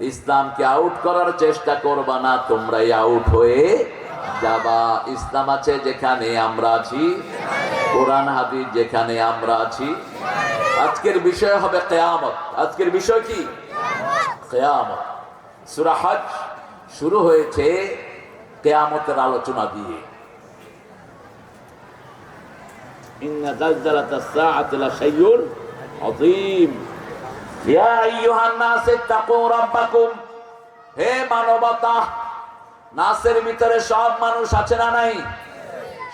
ইসলামকে আউট করার চেষ্টা করবা না, তোমরাই আউট হয়ে যাবা। ইসলাম আছে যেখানে আমরা আছি, কোরআন, হাদিস যেখানে আমরা আছি। আজকের বিষয় হবে কেয়ামত। আজকের বিষয় কি? কেয়ামত। সূরা হজ শুরু হয়েছে কেয়ামতের আলোচনা দিয়ে। ইন্না জালজালাতাস সাআতি লাশাইউন আযীম। ইয়া আইয়ুহান হে মানবতা, নাসের ভিতরে সব মানুষ আছে না নাই?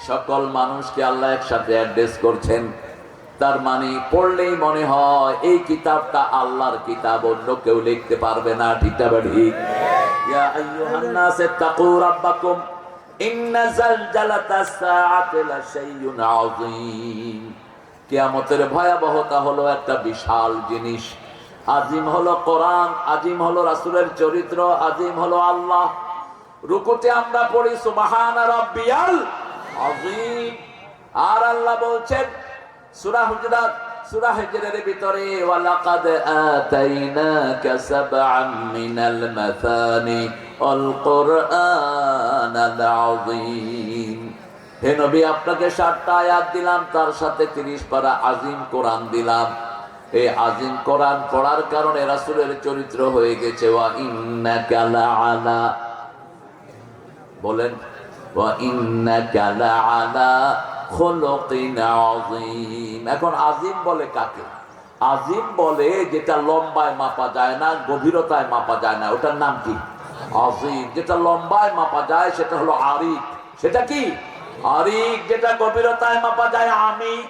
সকল মানুষকে আল্লাহ একসাথে অ্যাড্রেস করছেন। তার মানে পড়লেই মনে হয় এই কিতাবটা আল্লাহর কিতাব, অন্য কেউ লিখতে পারবে না ঠিকটা বা ঠিক? ইয়া ভয়াবহতা হলো একটা বিশাল জিনিস। আজিম হলো কোরআন, আজিম হলো রাসূলের চরিত্র, আজিম হলো আল্লাহ। রুকুতে আমরা পড়ি আযীম। আর আল্লাহ বলছেন, সুরা হুজরাত, সূরা হিজরের ভিতরে, ওয়ালাকাদ আতাইনাকা সাবআন মিনাল মাসানি আযীম। হে নবী, আপনাকে সাতটা আয়াত দিলাম, তার সাথে তিরিশ পারা আজিম কোরআন দিলাম। এই আজিম কোরআন পড়ার কারণে রাসূলের চরিত্র হয়ে গেছে। ওয়া লাআলা। বলেন, ওয়া লাআলা খুলুকিন আযীম। এখন আজিম বলে কাকে? আজিম বলে যেটা লম্বায় মাপা যায় না, গভীরতায় মাপা যায় না। ওটার নাম কি? আজিম যেটা লম্বায় মাপা যায় সেটা হলো আরিক। সেটা কি? আরিক যেটা গভীরতায় মাপা যায় আমি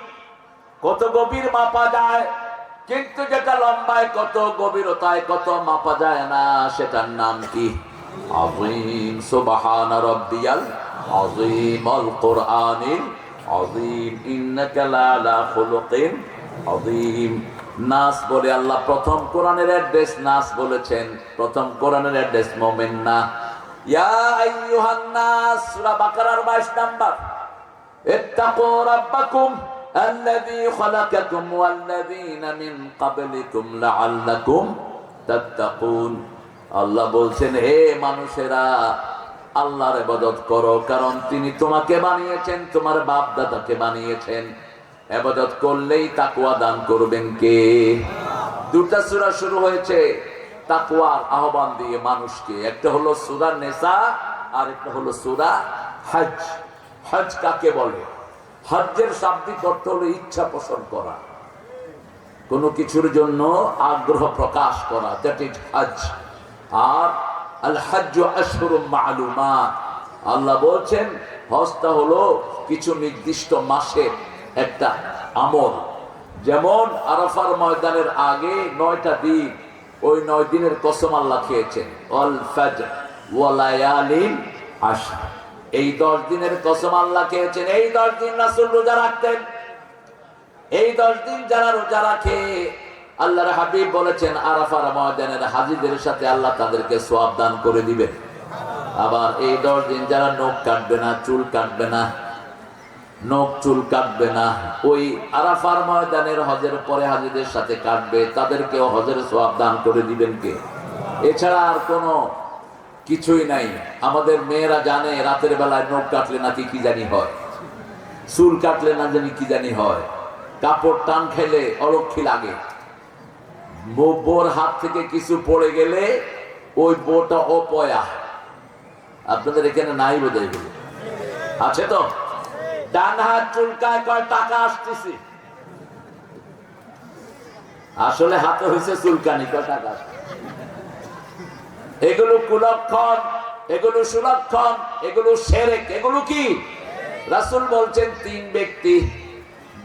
কত গভীর মাপা যায়? কিন্তু যেটা লম্বায়, কত গভীরতায়, কত মাপা যায় না, সেটার নাম কি? আযীম, সুবহান রাব্বিয়াল আযীম আল কোরআনিল আযীম। ইন্নাকা লাআলা খুলুকিন আযীম। নাস বলে আল্লাহ প্রথম কোরআনের অ্যাড্রেস নাস বলেছেন। প্রথম কোরআনের অ্যাড্রেস মোমেন না। ইয়া আইয়ুহান নাস, সূরা বাকারার 22 নাম্বার। ইত্তাকু রাব্বাকুম। الذي خلقكم والذين من قبلكم لعلكم تتقون আল্লাহ বলছেন হে মানুষেরা আল্লাহর ইবাদত করো কারণ তিনি তোমাকে বানিয়েছেন তোমার বাপ দাদাকে বানিয়েছেন ইবাদত করলেই তাকওয়া দান করবেন কে দুটা সূরা শুরু হয়েছে তাকওয়ার আহ্বান দিয়ে মানুষকে একটা হলো সূরা নেসা আর একটা হলো সূরা হজ হজ কাকে বলে হজ্জের শাব্দিক অর্থ হলো ইচ্ছা পোষণ করা। কোনো কিছুর জন্য আগ্রহ প্রকাশ করা দ্যাট ইজ হজ আর আল আশহুরুম মালুমাত। আল্লাহ বলছেন, হজটা হলো কিছু নির্দিষ্ট মাসের একটা আমল। যেমন আরাফার ময়দানের আগে নয়টা দিন, ওই নয় দিনের কসম আল্লাহ খেয়েছেন। অল ফজর ওয়ালায়ালিন আশা এই দশ দিনের কসম আল্লাহ খেয়েছেন, এই দশ দিন রাসুল রোজা রাখতেন। এই দশ দিন যারা রোজা রাখে, আল্লাহর হাবিব বলেছেন, আরাফার ময়দানের হাজিদের সাথে আল্লাহ তাদেরকে সোয়াব দান করে দিবেন। আবার এই দশ দিন যারা নখ কাটবে না, চুল কাটবে না, নখ চুল কাটবে না, ওই আরাফার ময়দানের হজের পরে হাজিদের সাথে কাটবে, তাদেরকেও হজের সোয়াব দান করে দিবেন কে? এছাড়া আর কোনো কিছুই নাই। আমাদের মেয়েরা জানে, রাতের বেলায় নখ কাটলে নাকি কি জানি হয়। চুল কাটলে না জানি কি জানি হয়। কাপড় টান খেলে অলক্ষী লাগে। বোর হাত থেকে কিছু পড়ে গেলে ওই বোটা অপয়া। আপনাদের এখানে নাই বোধ এগুলো। আছে তো? ডান হাত চুলকায় কয় টাকা আসতেছে। আসলে হাতে হয়েছে চুলকানি, কয় টাকা। এগুলো কুলক্ষণ, এগুলো সুলক্ষণ, এগুলো সেরেক, এগুলো কি? রাসূল বলছেন, তিন ব্যক্তি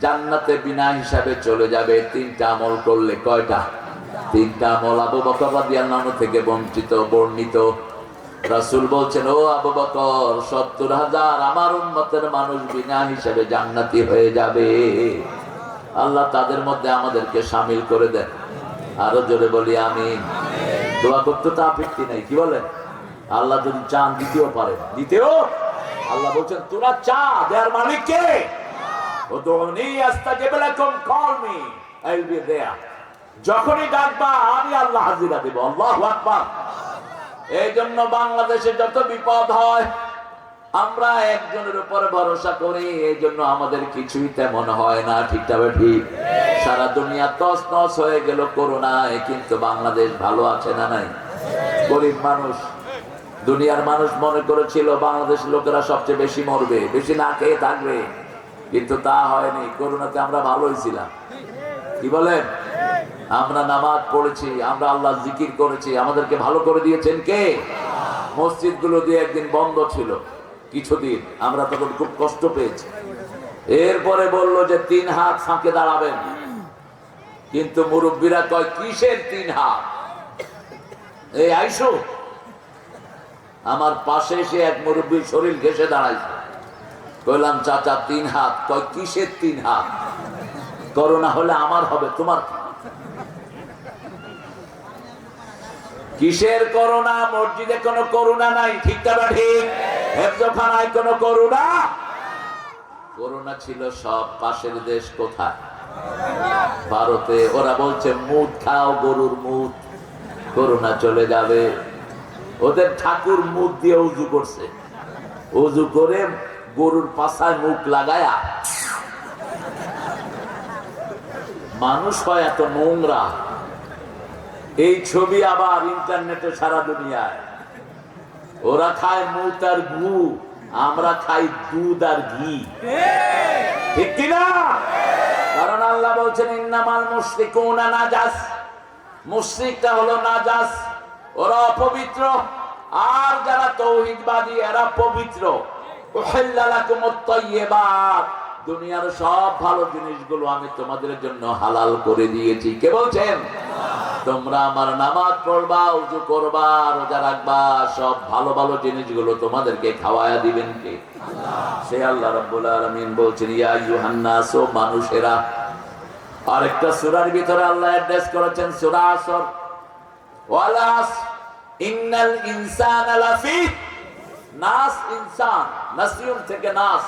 জান্নাতে বিনা হিসাবে চলে যাবে, তিনটা আমল করলে কয়টা? তিনটা আমল আবু বকর রাদিয়াল্লাহু থেকে বঞ্চিত, বর্ণিত। রাসূল বলছেন, ও আবু বকর, সত্তর হাজার আমার উম্মতের মানুষ বিনা হিসাবে জান্নাতি হয়ে যাবে। আল্লাহ তাদের মধ্যে আমাদেরকে সামিল করে দেন। আরও জোরে বলি, আমিন। দোয়া করতে তো আপত্তি নাই, কি বলেন? আল্লাহ যদি চান দিতেও পারে। দিতেও? আল্লাহ বলছেন, তোরা চা, দেয়ার মালিক কে? বি দেয়ার যখনই আমি আল্লাহ হাজিরা দেব। আল্লাহ এই জন্য বাংলাদেশে যত বিপদ হয় আমরা একজনের উপরে ভরসা করি, এই জন্য আমাদের কিছুই তেমন হয় না, ঠিক তবে ঠিক। সারা দুনিয়া তস নস হয়ে গেল করোনায়, কিন্তু বাংলাদেশ ভালো আছে না নাই? গরিব মানুষ, দুনিয়ার মানুষ মনে করেছিল বাংলাদেশের লোকেরা সবচেয়ে বেশি মরবে, বেশি না খেয়ে থাকবে। কিন্তু তা হয়নি, করোনাতে আমরা ভালোই ছিলাম। কি বলেন? আমরা নামাজ পড়েছি, আমরা আল্লাহ জিকির করেছি, আমাদেরকে ভালো করে দিয়েছেন কে? মসজিদগুলো দিয়ে একদিন বন্ধ ছিল। কিছুদিন, আমরা তখন খুব কষ্ট পেয়েছি। এরপরে বলল যে, তিন হাত ফাঁকে দাঁড়াবেন। কিন্তু মুরব্বীরা কয়, কিসের তিন হাত? এই, আইসো। আমার পাশে এসে এক মুরব্বীর শরীর ঘেসে দাঁড়াইছে। কইলাম, চাচা, তিন হাত। কয়, কিসের তিন হাত? করোনা হলে আমার হবে, তোমার কিসের করোনা? মসজিদে কোনো করোনা নাই, ঠিক না ঠিক? হেফজখানায় কোনো করোনা ছিল সব পাশের দেশ কোথায়? ভারতে। ওরা বলছে, মুদ খাও গরুর মুদ। চলে যাবে। ওদের ঠাকুর মুখ দিয়ে উজু করছে। উজু করে গরুর পাশায় মুখ লাগায়া মানুষ হয় এত নোংরা। এই ছবি আবার ইন্টারনেটে সারা দুনিয়ায়। ওরা খায় মুখ আর ঘু আমরা খাই দুধ আর ঘি। ঠিক কিনা? কারণ আল্লাহ বলছেন, ইন্নামাল মুশরিকুনা নাজাস। মুশরিকটা হলো নাজাস। ওরা অপবিত্র। আর যারা তৌহিদবাদী, এরা পবিত্র। দুনিয়ার সব ভালো জিনিসগুলো আমি তোমাদের জন্য হালাল করে দিয়েছি। কে বলছেন? তোমরা আমার নামাজ পড়বা, উজু করবা, রোজা রাখবা, সব ভালো ভালো জিনিসগুলো তোমাদেরকে খাওয়ায়া দিবেন কে? সে আল্লাহ রাব্বুল বলছেন, ইয়া আইয়ুহান নাস, ও মানুষেরা। আরেকটা সূরার ভিতরে আল্লাহ অ্যাড্রেস করেছেন, সূরা আসর। ওয়ালাস, ইন্নাল নাস ইনসান থেকে নাস।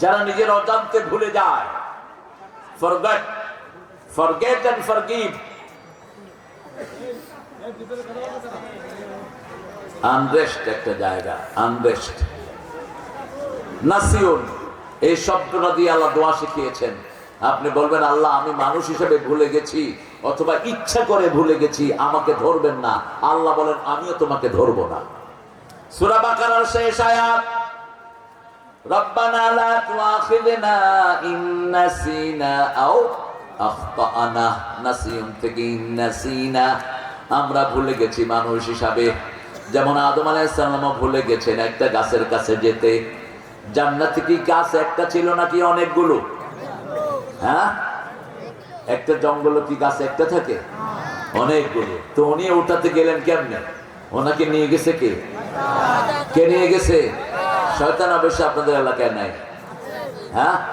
যারা নিজের অজান্তে ভুলে যায় ফরগেট এন্ড ফরগিভ আনরেস্ট একটা জায়গা আনরেস্ট নাসিউন এই শব্দটা দিয়ে আল্লাহ দোয়া শিখিয়েছেন। আপনি বলবেন, আল্লাহ, আমি মানুষ হিসেবে ভুলে গেছি, অথবা ইচ্ছা করে ভুলে গেছি, আমাকে ধরবেন না। আল্লাহ বলেন, আমিও তোমাকে ধরবো না। সূরা বাকারার শেষ আয়াত, রব্বানা লা তুআখিযনা ইন নাসিনা আও আমরা ভুলে গেছি মানুষ হিসাবে। যেমন আদম আলাইহিস সালামও ভুলে গেছেন একটা গাছের কাছে যেতে। জান্নাতে কি গাছ একটা ছিল নাকি অনেকগুলো? হ্যাঁ? একটা জঙ্গল কি গাছ একটা থাকে? অনেকগুলো। তো উনি ওটাতে গেলেন কেমনে? ওনাকে নিয়ে গেছে কে? কে নিয়ে গেছে? শয়তান অবশ্য আপনাদের এলাকায় নাই। হ্যাঁ?